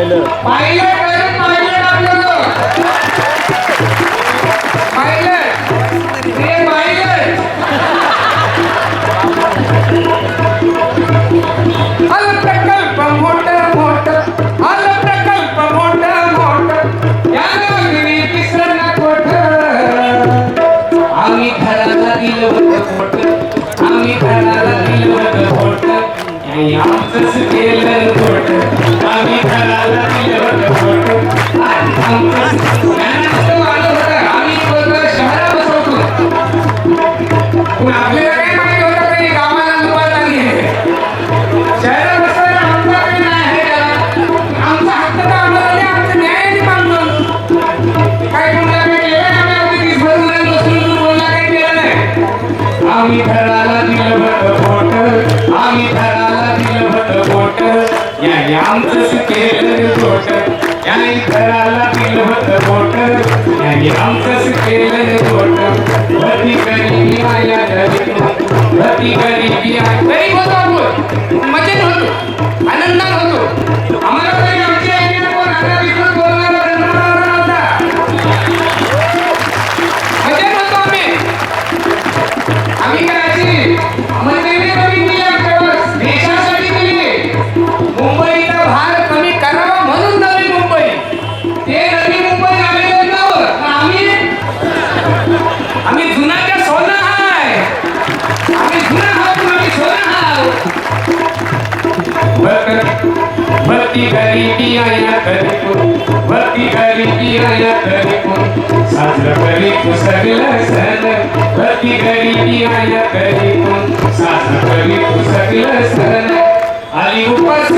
Pilot pilot आम्ही ठराला दिलं भट आम्ही ठराला दिलं भट बोट याने आमचं सुकेलं बोट याने ठराला दिलं भट बोट याने आमचं सुकेलं बोट भती गरीबी आया गरीबी भती गरीबी वरती घरी ती आया तरी कोण? वरती घरी ती आया तरी कोण? साजरा करी तू सगळं सण वरती घरी ती आया तरी कोण? साजरा करी तू सगळं सण आली उपास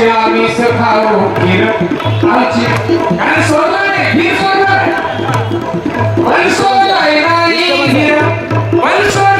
आमची आम्ही सखाओ फिर आमची. आणि सोडणार आहे फिर सोडणार आहे. नाही फिर पण सोडणार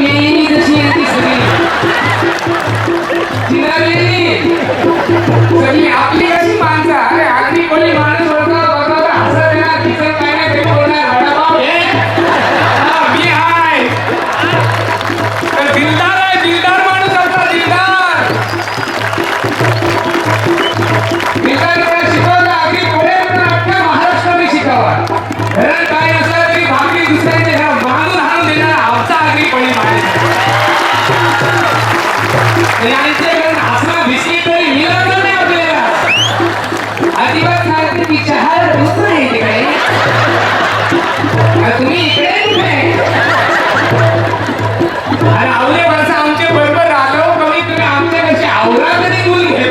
हसणं भिसली तरी मिळालं नाही नाही तुम्ही इकडे तिकडे बरोबर रागाव कमी तुम्ही आमच्या कशी आवरा कधी गुण घेत?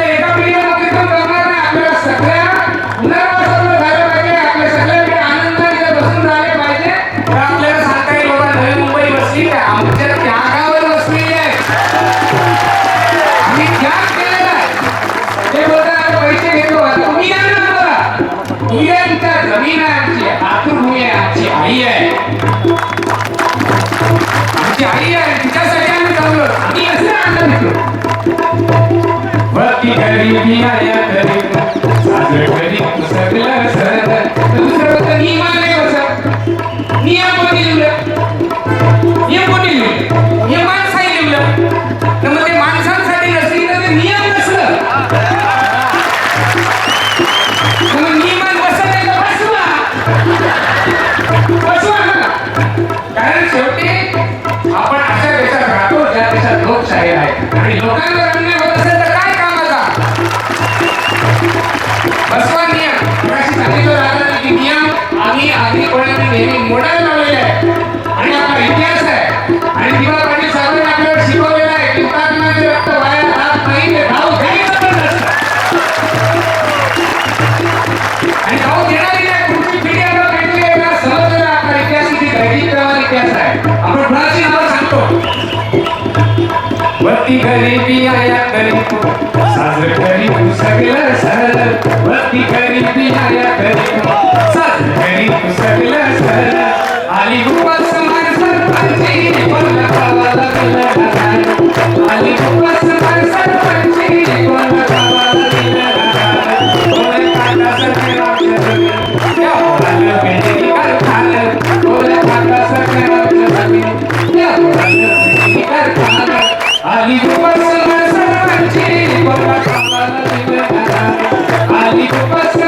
आई आहे. आमची आई आहे तिच्यासाठी आम्ही चाललो. आम्ही असं आनंद घेतो वरती मी आया घरी सासर घरी सगळं सरळ दुसरं कधी मला Ay, no, वरती घरी बिया करी. साजर करी तू सगळं सहल वरती घरी बिया करी. साजर करी तू सगळं सहल आली उपास मार सरपंची बोल खावाला आली उपास मार सरपंची बोल खावाला Mas